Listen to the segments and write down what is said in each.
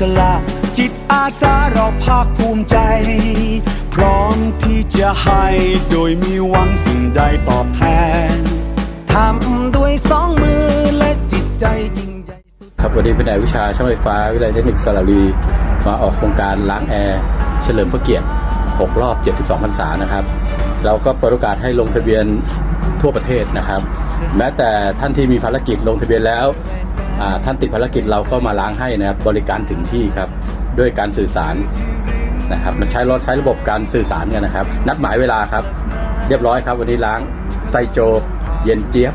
สละจิตอาสาเราภาคภูมิใจ พร้อมที่จะให้โดยมีหวังสิ่งใดตอบแทนทำด้วยสองมือและจิตใจยิ่งใหญ่ครับวันนี้เป็นนายวิชาช่างไฟฟ้า วิทยาเทคนิคสระบุรีมาออกโครงการล้างแอร์ เฉลิมพระเกียรติ 6 รอบ 72พรรษานะครับ เราก็เปิดโอกาสให้ลงทะเบียนทั่วประเทศนะครับ แม้แต่ท่านที่มีภารกิจลงทะเบียนแล้ว ท่านติดภารกิจเราก็มาล้างให้นะครับบริการถึงที่ครับด้วยการสื่อสารนะครับมันใช้รถใช้ระบบการสื่อสารกันนะครับ นัดหมายเวลาครับ เรียบร้อยครับวันนี้ล้างไตโจ เย็นเจี๊ยบ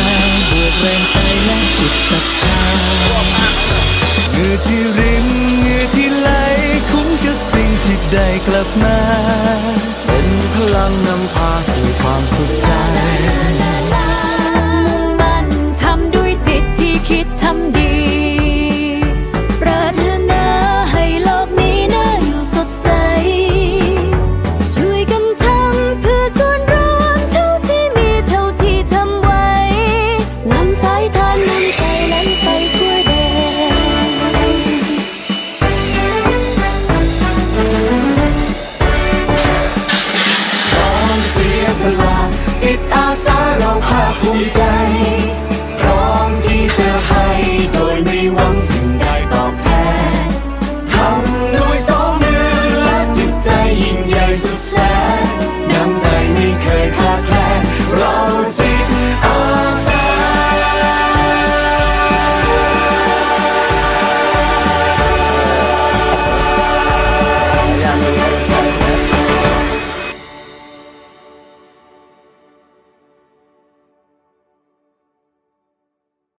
ได้กลับมา เป็นพลังนำพา